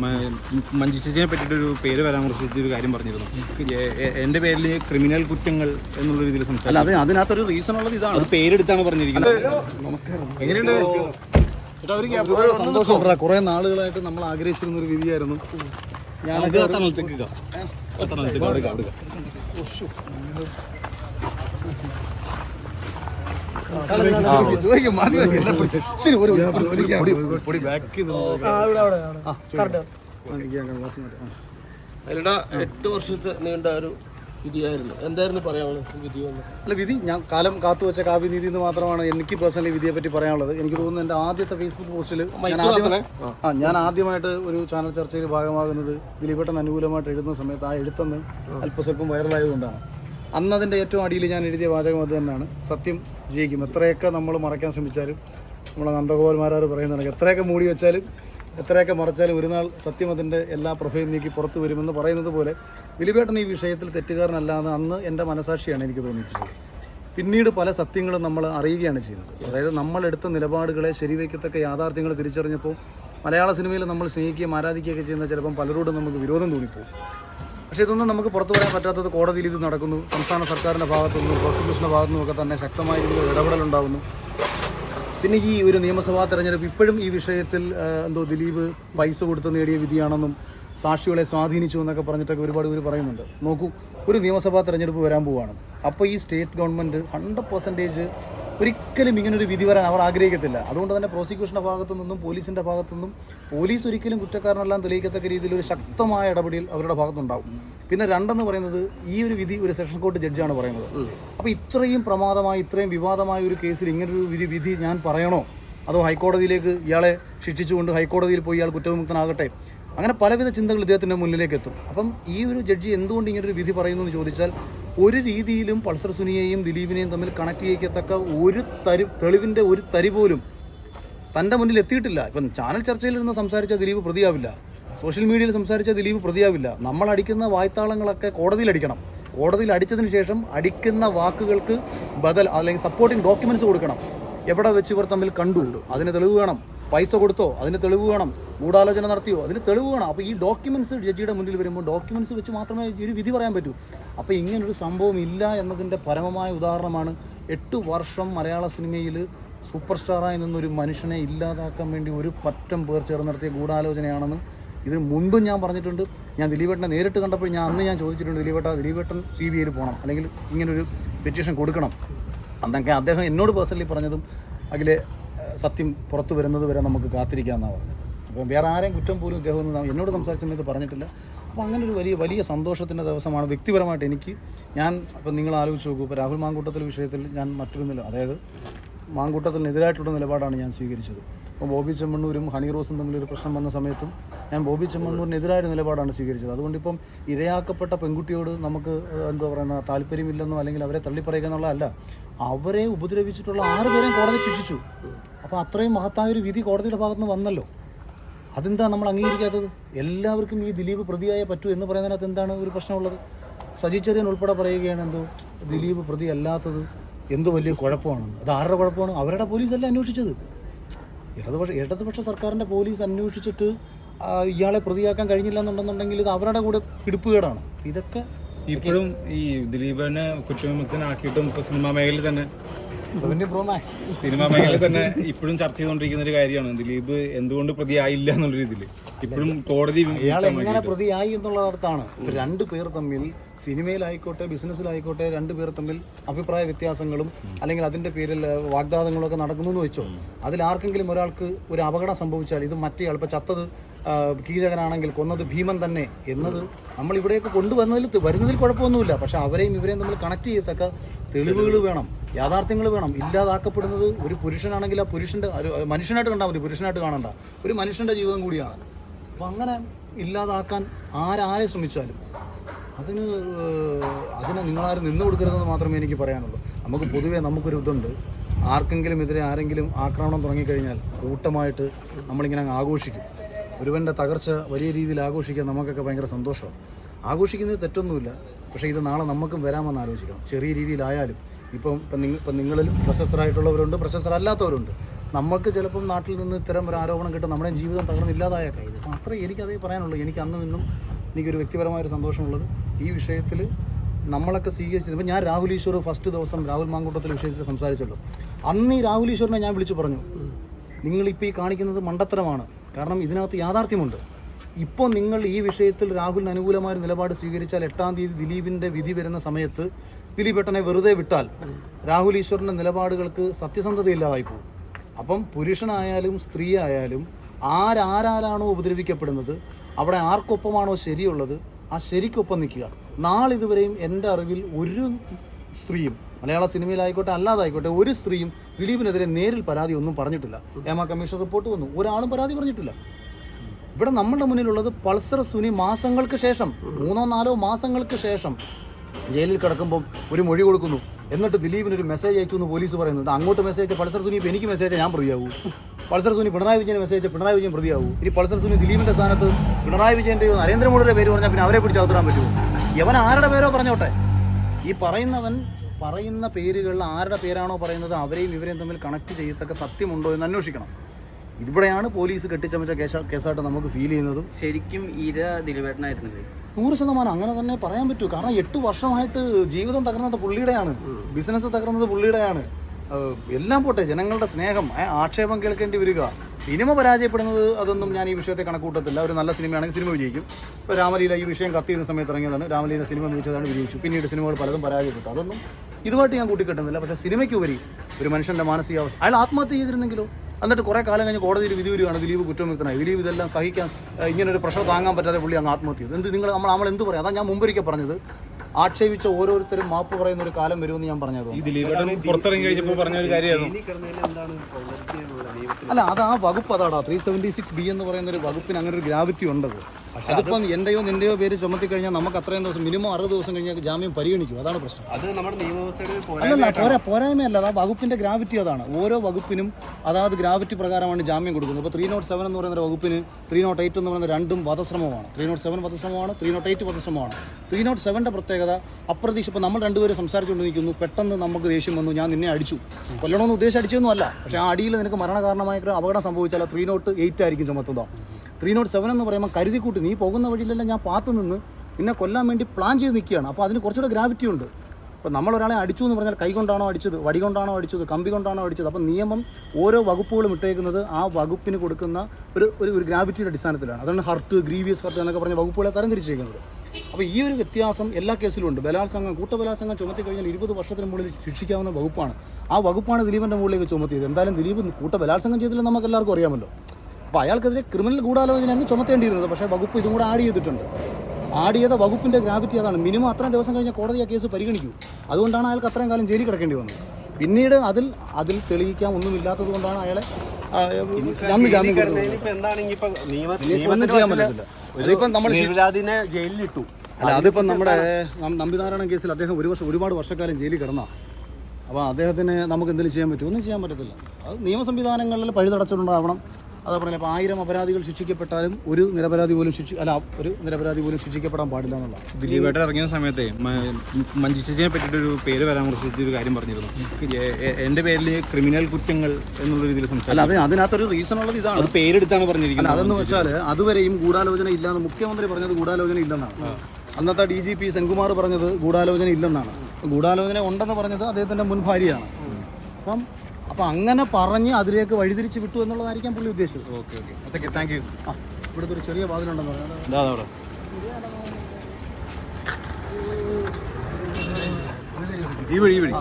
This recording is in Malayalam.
മഞ്ജു ചേച്ചിനെ പറ്റിയിട്ടൊരു പേര് പരാമർശിച്ച ഒരു കാര്യം പറഞ്ഞിരുന്നു. എന്റെ എന്റെ പേരിൽ ക്രിമിനൽ കുറ്റങ്ങൾ എന്നുള്ള രീതിയിൽ സംസാരിക്കും സംസാരിച്ചു അത് അതിനകത്തൊരു റീസൺ ഉള്ളത് ഇതാണ്. അത് പേരെടുത്താണ് പറഞ്ഞിരിക്കുന്നത്. നമസ്കാരം. എങ്ങനെയുണ്ട്? ഒരു ഗ്യാപ്പ്. സന്തോഷം കുറെ നാളുകളായിട്ട് നമ്മൾ ആഗ്രഹിച്ചിരുന്ന ഒരു വിധിയായിരുന്നു. ഞാനൊക്കെ ശരി, ഒരു പൊടി, എട്ട് വർഷത്തെ നീണ്ട ഒരു വിധിയായിരുന്നു എന്തായിരുന്നു പറയാനുള്ളത് വിധി അല്ല വിധി ഞാൻ കാലം കാത്തു വെച്ച കാവ്യ കാവ്യനീതി എന്ന് മാത്രമാണ് എനിക്ക് പേഴ്സണലി വിധിയെ പറ്റി പറയാനുള്ളത്. എനിക്ക് തോന്നുന്നു എന്റെ ആദ്യത്തെ ഫേസ്ബുക്ക് പോസ്റ്റിൽ ഞാൻ ആദ്യം ആ ഞാൻ ആദ്യമായിട്ട് ഒരു ചാനൽ ചർച്ചയിൽ ഭാഗമാകുന്നത് ദിലീപേട്ടൻ അനുകൂലമായിട്ട് എഴുതുന്ന സമയത്ത് ആ എഴുത്തെന്ന് അല്പസ്വല്പം വൈറലായതുകൊണ്ടാണ് അന്ന് അതിന്റെ ഏറ്റവും അടിയിൽ ഞാൻ എഴുതിയ വാചകം അത് തന്നെയാണ്. സത്യം ജയിക്കും. എത്രയൊക്കെ നമ്മൾ മറയ്ക്കാൻ ശ്രമിച്ചാലും നമ്മളെ നന്ദഗോപാൽമാരാർ പറയുന്നതാണ് എത്രയൊക്കെ മൂടി വെച്ചാലും എത്രയൊക്കെ മറച്ചാലും ഒരു നാൾ സത്യം അതിന്റെ എല്ലാ പ്രഭയും നീക്കി പുറത്തു വരുമെന്ന് പറയുന്നത് പോലെ ദിലീപേട്ടൻ ഈ വിഷയത്തിൽ തെറ്റുകാരനല്ല എന്ന് അന്ന് എന്റെ മനസാക്ഷിയാണ് എനിക്ക് തോന്നിയിട്ടുള്ളത്. പിന്നീട് പല സത്യങ്ങളും നമ്മൾ അറിയുകയാണ് ചെയ്യുന്നത്. അതായത് നമ്മളെടുത്ത നിലപാടുകളെ ശരിവയ്ക്കത്തക്ക യാഥാർത്ഥ്യങ്ങൾ തിരിച്ചറിഞ്ഞപ്പോൾ മലയാള സിനിമയിൽ നമ്മൾ സ്നേഹിക്കുകയും ആരാധിക്കുകയൊക്കെ ചെയ്യുന്ന ചിലപ്പം പലരോടും നമുക്ക് വിരോധം തോന്നിപ്പോകും. പക്ഷേ ഇതൊന്നും നമുക്ക് പുറത്തു പറയാൻ പറ്റാത്തത് കോടതിയിൽ ഇത് നടക്കുന്നു. സംസ്ഥാന സർക്കാരിന്റെ ഭാഗത്തുനിന്നും പ്രോസിക്യൂഷന്റെ ഭാഗത്തുനിന്നും ഒക്കെ തന്നെ ശക്തമായ രീതിയിൽ ഇടപെടലുണ്ടാകുന്നു പിന്നെ ഈ ഒരു നിയമസഭാ തെരഞ്ഞെടുപ്പ് ഇപ്പോഴും ഈ വിഷയത്തിൽ എന്തോ ദിലീപ് പൈസ കൊടുത്ത് നേടിയ വിധിയാണെന്നും സാക്ഷികളെ സ്വാധീനിച്ചു എന്നൊക്കെ പറഞ്ഞിട്ടൊക്കെ ഒരുപാട് പേര് പറയുന്നുണ്ട്. നോക്കൂ ഒരു നിയമസഭാ തെരഞ്ഞെടുപ്പ് വരാൻ പോവുകയാണ് അപ്പോൾ ഈ സ്റ്റേറ്റ് ഗവൺമെന്റ് ഹൺഡ്രഡ് പെർസെന്റേജ് ഒരിക്കലും ഇങ്ങനൊരു വിധി വരാൻ അവർ ആഗ്രഹിക്കത്തില്ല. അതുകൊണ്ട് തന്നെ പ്രോസിക്യൂഷന്റെ ഭാഗത്തു നിന്നും പോലീസിന്റെ ഭാഗത്തു നിന്നും പോലീസ് ഒരിക്കലും കുറ്റക്കാരനെല്ലാം തെളിയിക്കത്തക്ക രീതിയിൽ ഒരു ശക്തമായ ഇടപെടൽ അവരുടെ ഭാഗത്തുണ്ടാവും. പിന്നെ രണ്ടെന്ന് പറയുന്നത് ഈ ഒരു വിധി ഒരു സെഷൻ കോർട്ട് ജഡ്ജാണ് പറയുന്നത്. അപ്പോൾ ഇത്രയും പ്രമാദമായി ഇത്രയും വിവാദമായ ഒരു കേസിൽ ഇങ്ങനൊരു വിധി വിധി ഞാൻ പറയണോ? അതോ ഹൈക്കോടതിയിലേക്ക് ഇയാളെ ശിക്ഷിച്ചുകൊണ്ട് ഹൈക്കോടതിയിൽ പോയി ഇയാൾ കുറ്റവിമുക്തനാകട്ടെ? അങ്ങനെ പലവിധ ചിന്തകൾ ഇദ്ദേഹത്തിന്റെ മുന്നിലേക്ക് എത്തും അപ്പം ഈ ഒരു ജഡ്ജി എന്തുകൊണ്ട് ഇങ്ങനൊരു വിധി പറയുന്നു എന്ന് ചോദിച്ചാൽ ഒരു രീതിയിലും പൾസർ സുനിയെയും ദിലീപിനെയും തമ്മിൽ കണക്ട് ചെയ്യിക്കത്തക്ക ഒരു തരി തെളിവിന്റെ ഒരു തരി പോലും തന്റെ മുന്നിൽ എത്തിയിട്ടില്ല. ഇപ്പം ചാനൽ ചർച്ചയിലിരുന്ന് സംസാരിച്ച ദിലീപ് പ്രതിയാവില്ല. സോഷ്യൽ മീഡിയയിൽ സംസാരിച്ച ദിലീപ് പ്രതിയാവില്ല. നമ്മൾ അടിക്കുന്ന വായ്ത്താളങ്ങളൊക്കെ കോടതിയിൽ അടിക്കണം. കോടതിയിൽ അടിച്ചതിന് ശേഷം അടിക്കുന്ന വാക്കുകൾക്ക് ബദൽ അല്ലെങ്കിൽ സപ്പോർട്ടിംഗ് ഡോക്യുമെന്റ്സ് കൊടുക്കണം. എവിടെ വെച്ച് ഇവർ തമ്മിൽ കണ്ടു? അതിന് തെളിവ് വേണം. പൈസ കൊടുത്തോ അതിന് തെളിവ് വേണം ഗൂഢാലോചന നടത്തിയോ അതിന് തെളിവ് വേണം. അപ്പോൾ ഈ ഡോക്യുമെന്റ്സ് ജഡ്ജിയുടെ മുന്നിൽ വരുമ്പോൾ ഡോക്യുമെന്റ്സ് വെച്ച് മാത്രമേ ഒരു വിധി പറയാൻ പറ്റൂ. അപ്പോൾ ഇങ്ങനൊരു സംഭവം ഇല്ല എന്നതിന്റെ പരമമായ ഉദാഹരണമാണ് എട്ട് വർഷം മലയാള സിനിമയിൽ സൂപ്പർ സ്റ്റാറായി നിന്നൊരു മനുഷ്യനെ ഇല്ലാതാക്കാൻ വേണ്ടി ഒരു പറ്റം പേർ ചേർന്ന് നടത്തിയ ഗൂഢാലോചനയാണെന്ന് ഇതിന് മുൻപും ഞാൻ പറഞ്ഞിട്ടുണ്ട്. ഞാൻ ദിലീപേട്ടനെ നേരിട്ട് കണ്ടപ്പോൾ ഞാൻ അന്ന് ഞാൻ ചോദിച്ചിട്ടുണ്ട് ദിലീപേട്ട ദിലീപേട്ടൻ സി ബി ഐയിൽ പോകണം അല്ലെങ്കിൽ ഇങ്ങനൊരു പെറ്റീഷൻ കൊടുക്കണം. അന്നൊക്കെ അദ്ദേഹം എന്നോട് പേഴ്സണലി പറഞ്ഞതും ഏഹ്, സത്യം പുറത്തു വരുന്നത് വരെ നമുക്ക് കാത്തിരിക്കാമെന്നാണ് പറഞ്ഞത്. അപ്പം വേറെ ആരെയും കുറ്റം പോലും ഇദ്ദേഹം ഒന്നും എന്നോട് സംസാരിച്ച സമയത്ത് പറഞ്ഞിട്ടില്ല. അപ്പോൾ അങ്ങനെ ഒരു വലിയ വലിയ സന്തോഷത്തിന്റെ ദിവസമാണ്. വ്യക്തിപരമായിട്ട് എനിക്ക് ഞാൻ അപ്പം നിങ്ങൾ ആലോചിച്ച് നോക്കൂ. ഇപ്പോൾ രാഹുൽ മാങ്കൂട്ടത്തിൽ വിഷയത്തിൽ ഞാൻ മറ്റൊരു നില അതായത് മാങ്കൂട്ടത്തിനെതിരായിട്ടുള്ള നിലപാടാണ് ഞാൻ സ്വീകരിച്ചത്. അപ്പോൾ ബോബി ചെമ്മണ്ണൂരും ഹണി റോസും തമ്മിലൊരു പ്രശ്നം വന്ന സമയത്തും ഞാൻ ബോബി ചെമ്മണ്ണൂരിനെതിരായ നിലപാടാണ് സ്വീകരിച്ചത്. അതുകൊണ്ട് ഇപ്പം ഇരയാക്കപ്പെട്ട പെൺകുട്ടിയോട് നമുക്ക് എന്താ പറയുന്ന താല്പര്യമില്ലെന്നോ അല്ലെങ്കിൽ അവരെ തള്ളിപ്പറയുക എന്നുള്ളതല്ല അവരെ ഉപദ്രവിച്ചിട്ടുള്ള ആറ് പേരെയും കോടതി ശിക്ഷിച്ചു. അപ്പോൾ അത്രയും മഹത്തായ ഒരു വിധി കോടതിയുടെ ഭാഗത്തുനിന്ന് വന്നല്ലോ. അതെന്താ നമ്മൾ അംഗീകരിക്കാത്തത്? എല്ലാവർക്കും ഈ ദിലീപ് പ്രതിയായ പറ്റൂ എന്ന് പറയുന്നതിനകത്ത് എന്താണ് ഒരു പ്രശ്നമുള്ളത്? സജി ചെറിയൻ ഉൾപ്പെടെ പറയുകയാണ് എന്തോ ദിലീപ് പ്രതി അല്ലാത്തത് എന്തോ വലിയ കുഴപ്പമാണ് അത് ആരുടെ കുഴപ്പമാണ്? അവരുടെ പോലീസല്ല അന്വേഷിച്ചത്? ഇടതുപക്ഷ ഇടതുപക്ഷ സർക്കാരിന്റെ പോലീസ് അന്വേഷിച്ചിട്ട് ഇയാളെ പ്രതിയാക്കാൻ കഴിഞ്ഞില്ല എന്നുണ്ടെന്നുണ്ടെങ്കിൽ ഇത് അവരുടെ കൂടെ പിടിപ്പുകേടാണ്. ഇതൊക്കെ ഇപ്പോഴും ഈ ദിലീപിനെ കുറ്റവിമുക്തനാക്കിയിട്ടും ഇപ്പോൾ സിനിമാ മേഖലയിൽ തന്നെ സിനിമാ മേഖലയിൽ തന്നെ ഇപ്പോഴും ചർച്ച ചെയ്തുകൊണ്ടിരിക്കുന്ന ഒരു കാര്യമാണ്. ദിലീപ് എന്തുകൊണ്ട് പ്രതിയായില്ല എന്നുള്ള രീതിയിൽ. ഇപ്പോഴും കോടതി എങ്ങനെ പ്രതിയായി എന്നുള്ളടത്താണ് രണ്ട് പേർ തമ്മിൽ സിനിമയിലായിക്കോട്ടെ ബിസിനസ്സിലായിക്കോട്ടെ രണ്ട് പേർ തമ്മിൽ അഭിപ്രായ വ്യത്യാസങ്ങളും അല്ലെങ്കിൽ അതിന്റെ പേരിൽ വാഗ്ദാനങ്ങളൊക്കെ നടക്കുന്നു എന്ന് വെച്ചോ. അതിൽ ആർക്കെങ്കിലും ഒരാൾക്ക് ഒരു അപകടം സംഭവിച്ചാൽ ഇത് മറ്റേ ആൾ ഇപ്പൊ ചത്തത് കീചകനാണെങ്കിൽ കൊന്നത് ഭീമൻ തന്നെ എന്നത് നമ്മൾ ഇവിടെയൊക്കെ കൊണ്ടുവന്നതിൽ വരുന്നതിൽ കുഴപ്പമൊന്നുമില്ല. പക്ഷെ അവരെയും ഇവരെയും നമ്മൾ കണക്ട് ചെയ്യത്തക്ക തെളിവുകൾ വേണം യാഥാർത്ഥ്യങ്ങൾ വേണം. ഇല്ലാതാക്കപ്പെടുന്നത് ഒരു പുരുഷനാണെങ്കിൽ ആ പുരുഷന്റെ ഒരു മനുഷ്യനായിട്ട് കണ്ടാൽ മതി പുരുഷനായിട്ട് കാണണ്ട. ഒരു മനുഷ്യന്റെ ജീവിതം കൂടിയാണ്. അപ്പം അങ്ങനെ ഇല്ലാതാക്കാൻ ആരാരെ ശ്രമിച്ചാലും അതിന് അതിനെ നിങ്ങളാരും നിന്ന് കൊടുക്കരുതെന്ന് മാത്രമേ എനിക്ക് പറയാനുള്ളൂ. നമുക്ക് പൊതുവേ നമുക്കൊരു ഇതുണ്ട്. ആർക്കെങ്കിലും എതിരെ ആരെങ്കിലും ആക്രമണം തുടങ്ങിക്കഴിഞ്ഞാൽ കൂട്ടമായിട്ട് നമ്മളിങ്ങനെ ആഘോഷിക്കും. ഒരുവന്റെ തകർച്ച വലിയ രീതിയിൽ ആഘോഷിക്കാൻ നമുക്കൊക്കെ ഭയങ്കര സന്തോഷമാണ് ആഘോഷിക്കുന്നത് തെറ്റൊന്നുമില്ല. പക്ഷേ ഇത് നാളെ നമുക്കും വരാമെന്ന് ആലോചിക്കണം. ചെറിയ രീതിയിലായാലും. ഇപ്പം ഇപ്പം നിങ്ങൾ ഇപ്പം നിങ്ങളിൽ പ്രശസ്തരായിട്ടുള്ളവരുണ്ട് പ്രശസ്തരല്ലാത്തവരുണ്ട്. നമ്മൾക്ക് ചിലപ്പം നാട്ടിൽ നിന്ന് ഇത്തരം ഒരു ആരോപണം കിട്ടും. നമ്മുടെ ജീവിതം തകർന്നില്ലാതായേക്കാം അപ്പം അത്രയും എനിക്കതേ പറയാനുള്ളൂ. എനിക്ക് അന്നും ഇന്നും എനിക്കൊരു വ്യക്തിപരമായ ഒരു സന്തോഷമുള്ളത്. ഈ വിഷയത്തിൽ നമ്മളൊക്കെ സ്വീകരിച്ചത് ഇപ്പം ഞാൻ രാഹുൽ ഈശ്വർ ഫസ്റ്റ് ദിവസം രാഹുൽ മാങ്കൂട്ടത്തിൽ വിഷയത്തിൽ സംസാരിച്ചല്ലോ. അന്ന് ഈ രാഹുൽ ഈശ്വറിനെ ഞാൻ വിളിച്ചു പറഞ്ഞു. നിങ്ങളിപ്പോൾ ഈ കാണിക്കുന്നത് മണ്ടത്തരമാണ്. കാരണം ഇതിനകത്ത് യാഥാർത്ഥ്യമുണ്ട്. ഇപ്പോൾ നിങ്ങൾ ഈ വിഷയത്തിൽ രാഹുലിന് അനുകൂലമായ നിലപാട് സ്വീകരിച്ചാൽ എട്ടാം തീയതി ദിലീപിന്റെ വിധി വരുന്ന സമയത്ത് ദിലീപ് ഏട്ടനെ വെറുതെ വിട്ടാൽ രാഹുൽ ഈശ്വറിന്റെ നിലപാടുകൾക്ക് സത്യസന്ധതയില്ലാതായി പോകും. അപ്പം പുരുഷനായാലും സ്ത്രീ ആയാലും ആരാരാരാണോ ഉപദ്രവിക്കപ്പെടുന്നത് അവിടെ ആർക്കൊപ്പമാണോ ശരിയുള്ളത് ആ ശരിക്കൊപ്പം നിൽക്കുക. നാളിതുവരെയും എന്റെ അറിവിൽ ഒരു സ്ത്രീയും മലയാള സിനിമയിലായിക്കോട്ടെ അല്ലാതായിക്കോട്ടെ ഒരു സ്ത്രീയും ദിലീപിനെതിരെ നേരിൽ പരാതി ഒന്നും പറഞ്ഞിട്ടില്ല. ഏമ കമ്മീഷൻ റിപ്പോർട്ട് വന്നു. ഒരാളും പരാതി പറഞ്ഞിട്ടില്ല. ഇവിടെ നമ്മളുടെ മുന്നിലുള്ളത് പൾസർ സുനി മാസങ്ങൾക്ക് ശേഷം മൂന്നോ നാലോ മാസങ്ങൾക്ക് ശേഷം ജയിലിൽ കിടക്കുമ്പം ഒരു മൊഴി കൊടുക്കുന്നു. എന്നിട്ട് ദിലീപിന് ഒരു മെസ്സേജ് അയച്ചു എന്ന് പോലീസ് പറയുന്നത് അങ്ങോട്ട് മെസ്സേജ് അയച്ച പൾസർ സുനി ഇപ്പോൾ എനിക്ക് മെസ്സേജ് ഞാൻ പ്രതിയാവൂ. പൾസർ സുനി പിണറായി വിജയൻ മെസ്സേജ് അയച്ച പിണറായി വിജയൻ പ്രതിയാവൂ. ഇനി പൾസർ സുനി ദിലീപിന്റെ സ്ഥാനത്ത് പിണറായി വിജയന്റെയോ നരേന്ദ്രമോദിയുടെ പേര് പറഞ്ഞാൽ പിന്നെ അവരെ പിടിച്ച് പറ്റുമോ? യവൻ ആരുടെ പേരോ പറഞ്ഞോട്ടെ. ഈ പറയുന്നവൻ പറയുന്ന പേരുകളിൽ ആരുടെ പേരാണോ പറയുന്നത് അവരെയും ഇവരെയും തമ്മിൽ കണക്ട് ചെയ്യത്തക്ക സത്യമുണ്ടോ എന്ന് അന്വേഷിക്കണം. ഇവിടെയാണ് പോലീസ് കെട്ടിച്ചമച്ച കേസ കേസായിട്ട് നമുക്ക് ഫീൽ ചെയ്യുന്നതും. ശരിക്കും ഇര ദിലീപേട്ടനായിരുന്നില്ലേ നൂറ് ശതമാനം അങ്ങനെ തന്നെ പറയാൻ പറ്റൂ. കാരണം എട്ട് വർഷമായിട്ട് ജീവിതം തകർന്നത് പുള്ളിയുടെയാണ്. ബിസിനസ് തകർന്നത് പുള്ളിയുടെയാണ്. എല്ലാം പോട്ടെ ജനങ്ങളുടെ സ്നേഹം ആക്ഷേപം കേൾക്കേണ്ടി വരിക. സിനിമ പരാജയപ്പെടുന്നത് അതൊന്നും ഞാൻ ഈ വിഷയത്തെ കണക്കൂട്ടത്തില്ല. ഒരു നല്ല സിനിമയാണെങ്കിൽ സിനിമ വിജയിക്കും. ഇപ്പോൾ രാമലീല ഈ വിഷയം കത്തിയുന്ന സമയത്ത് ഇറങ്ങിയതാണ്. രാമലീല സിനിമ മികച്ചതാണ് വിജയിച്ചു. പിന്നീട് സിനിമകൾ പലതും പരാജയപ്പെട്ടു. അതൊന്നും ഇതുമായിട്ട് ഞാൻ കൂട്ടിക്കെട്ടുന്നില്ല. പക്ഷേ സിനിമയ്ക്കുപരി ഒരു മനുഷ്യന്റെ മാനസികാവസ്ഥ. അയാൾ ആത്മഹത്യ ചെയ്തിരുന്നെങ്കിലോ? എന്നിട്ട് കുറേ കാലം കഴിഞ്ഞ് കോടതിയിൽ വിധി വരികയാണ്. ദിലീപ് കുറ്റമുക്തനായി ദിലീപ് ഇതെല്ലാം സഹിക്കാൻ ഇങ്ങനെ ഒരു പ്രഷർ താങ്ങാൻ പറ്റാതെ പുള്ളി അങ്ങ് ആത്മഹത്യ ചെയ്തു. എന്ത് നിങ്ങൾ നമ്മൾ നമ്മൾ എന്ത് പറയാം? അതാ ഞാൻ മുമ്പൊരിക്കൽ പറഞ്ഞത്. ആക്ഷേപിച്ച ഓരോരുത്തരും മാപ്പ് പറയുന്ന ഒരു കാലം വരുമെന്ന് ഞാൻ പറഞ്ഞത്. പുറത്തിറങ്ങി കഴിഞ്ഞപ്പോൾ പറഞ്ഞ ഒരു കാര്യമായിരുന്നു. അല്ല അത് ആ വകുപ്പ് അതാടാ. ത്രീ സെവന്റി സിക്സ് ബി എന്ന് പറയുന്ന ഒരു വകുപ്പിന് അങ്ങനെ ഒരു ഗ്രാവിറ്റി ഉണ്ടത്. അതിപ്പം എന്റെയോ നിന്റെയോ പേര് ചുമത്തി കഴിഞ്ഞാൽ നമുക്ക് അത്രയും ദിവസം മിനിമം അറുപത് ദിവസം കഴിഞ്ഞാൽ ജാമ്യം പരിഗണിക്കും. അതാണ് പ്രശ്നം. അത് നമ്മുടെ അല്ലല്ല പോരാ പോരായ്മയല്ല. അത് വകുപ്പിന്റെ ഗ്രാവിറ്റി അതാണ്. ഓരോ വകുപ്പിനും അതാത് ഗ്രാവിറ്റി പ്രകാരമാണ് ജാമ്യം കൊടുക്കുന്നത്. ഇപ്പോൾ ത്രീ നോട്ട് സെവൻ എന്ന് പറയുന്ന വകുപ്പിന് ത്രീ നോട്ട് എയ്റ്റ് എന്ന് പറയുന്ന രണ്ടും വധശ്രമമാണ്. ത്രീ നോട്ട് സെവൻ വധശ്രമമാണ് ത്രീ നോട്ട് എയ്റ്റ് വധശ്രമമാണ്. ത്രീ നോട്ട് സെവന്റെ പ്രത്യേകത അപ്രതീക്ഷ ഇപ്പോൾ നമ്മൾ രണ്ടുപേരും സംസാരിച്ചുകൊണ്ട് നിൽക്കുന്നു. പെട്ടെന്ന് നമുക്ക് ദേഷ്യം വന്നു. ഞാൻ നിന്നെ അടിച്ചു. കൊല്ലണമെന്ന് ഉദ്ദേശിച്ച് അടിച്ചൊന്നും അല്ല പക്ഷേ ആ അടിയിൽ നിനക്ക് മരണകാരണമായ ഒരു അപകടം സംഭവിച്ചാൽ ത്രീ നോട്ട് എയ്റ്റ് ആയിരിക്കും ചുമത്തുക ത്രീ നോട്ട് സെവൻ എന്ന് പറയുമ്പോൾ കരുതിക്കൂട്ടി. നീ പോകുന്ന വഴിയിലെല്ലാം ഞാൻ പാത്തു നിന്ന് നിന്നെ കൊല്ലാൻ വേണ്ടി പ്ലാൻ ചെയ്ത് നിൽക്കുകയാണ് അപ്പോൾ അതിന് കുറച്ചുകൂടെ ഗ്രാവിറ്റി ഉണ്ട്. അപ്പോൾ നമ്മൾ ഒരാളെ അടിച്ചു എന്ന് പറഞ്ഞാൽ കൈ കൊണ്ടാണോ അടിച്ചത് വടി കൊണ്ടാണോ അടിച്ചത് കമ്പി കൊണ്ടാണോ അടിച്ചത്? അപ്പോൾ നിയമം ഓരോ വകുപ്പുകളും ഇട്ടേക്കുന്നത് ആ വകുപ്പിന് കൊടുക്കുന്ന ഒരു ഒരു ഒരു ഗ്രാവിറ്റിയുടെ അടിസ്ഥാനത്തിലാണ്. അതാണ് ഹർട്ട് ഗ്രീവിയസ് ഹർട്ട് എന്നൊക്കെ പറഞ്ഞ വകുപ്പുകളെ തരംതിരിച്ചിരിക്കുന്നത്. അപ്പോൾ ഈ ഒരു വ്യത്യാസം എല്ലാ കേസിലും ഉണ്ട്. ബലാത്സംഗം കൂട്ടബലാത്സംഗം ചുമത്തി കഴിഞ്ഞാൽ ഇരുപത് വർഷത്തിന് മുകളിൽ ശിക്ഷിക്കാവുന്ന വകുപ്പാണ്. ആ വകുപ്പാണ് ദിലീപിന്റെ മുകളിലേക്ക് ചുമത്തിയത്. എന്തായാലും ദിലീപ് കൂട്ട ബലാത്സംഗം ചെയ്തില്ലെന്ന് നമുക്ക് എല്ലാവർക്കും അറിയാമല്ലോ. അപ്പോൾ അയാൾക്കെതിരെ ക്രിമിനൽ ഗൂഢാലോചനയാണ് ചുമത്തേണ്ടിയിരുന്നത്. പക്ഷേ വകുപ്പ് ഇതും കൂടെ ആഡ് ചെയ്തിട്ടുണ്ട്. ആഡ് ചെയ്ത വകുപ്പിന്റെ ഗ്രാവിറ്റി അതാണ്. മിനിമം അത്രയും ദിവസം കഴിഞ്ഞ കോടതി ആ കേസ് പരിഗണിക്കൂ. അതുകൊണ്ടാണ് അയാൾക്ക് അത്രയും കാലം ജയിലിൽ കിടക്കേണ്ടി വന്നത്. പിന്നീട് അതിൽ അതിൽ തെളിയിക്കാൻ ഒന്നുമില്ലാത്തത് കൊണ്ടാണ് അയാളെ ആ, ജാമ്യം ജാമ്യം കൊടുത്തത് ഇപ്പൊ നിയമ ഇനിയിപ്പോ ഒന്നും ചെയ്യാൻ പറ്റത്തില്ല. അതിപ്പം നമ്മൾ ജയിലിലിട്ടു. അല്ല അതിപ്പം നമ്മുടെ നമ്പിനാരായണൻ കേസിൽ അദ്ദേഹം ഒരു വർഷം ഒരുപാട് വർഷക്കാലം ജയിലിൽ കിടന്ന. അപ്പോൾ അദ്ദേഹത്തിന് നമുക്ക് എന്തെങ്കിലും ചെയ്യാൻ പറ്റും ഒന്നും ചെയ്യാൻ പറ്റത്തില്ല. അത് നിയമ സംവിധാനങ്ങളിൽ പഴുതടച്ചിട്ടുണ്ടാവണം. അതേപോലെ ഇപ്പോൾ ആയിരം അപരാധികൾ ശിക്ഷിക്കപ്പെട്ടാലും ഒരു നിരപരാധി പോലും ശിക്ഷ അല്ല ഒരു നിരപരാധി പോലും ശിക്ഷിക്കപ്പെടാൻ പാടില്ല എന്നുള്ളതാണ്. ദിലീപേട്ടൻ ഇറങ്ങിയ സമയത്തെ മഞ്ജു പറ്റിയിട്ട് പറ്റിയിട്ടൊരു പേര് പരാമർശിച്ച ഒരു കാര്യം പറഞ്ഞിരുന്നു. എന്റെ പേരിൽ ക്രിമിനൽ കുറ്റങ്ങൾ എന്നുള്ള രീതിയിൽ അല്ല സംസാരിച്ചു അത് അതിനകത്തൊരു റീസൺ ഉള്ളത് ഇതാണ്. അത് പേരെടുത്താണ് അല്ല പറഞ്ഞിരിക്കുന്നത് അതെന്ന് വെച്ചാൽ അതുവരെയും ഗൂഢാലോചന ഇല്ലാന്ന് മുഖ്യമന്ത്രി പറഞ്ഞത് ഗൂഢാലോചന ഇല്ലെന്നാണ്. അന്നത്തെ ഡി ജി പി സെൻകുമാർ പറഞ്ഞത് ഗൂഢാലോചന ഇല്ലെന്നാണ്. ഗൂഢാലോചന ഉണ്ടെന്ന് പറഞ്ഞത് അദ്ദേഹത്തിന്റെ മുൻ ഭാര്യയാണ്. അപ്പം അപ്പം അങ്ങനെ പറഞ്ഞ് അതിലേക്ക് വഴിതിരിച്ച് വിട്ടു എന്നുള്ളതായിരിക്കാം പുള്ളി ഉദ്ദേശിച്ചത്. Okay okay. താങ്ക് യു ആ ഇവിടുത്തെ ഒരു ചെറിയ വാതിലുണ്ടെന്ന് അവിടെ. ഈ വഴി ഈ വഴി.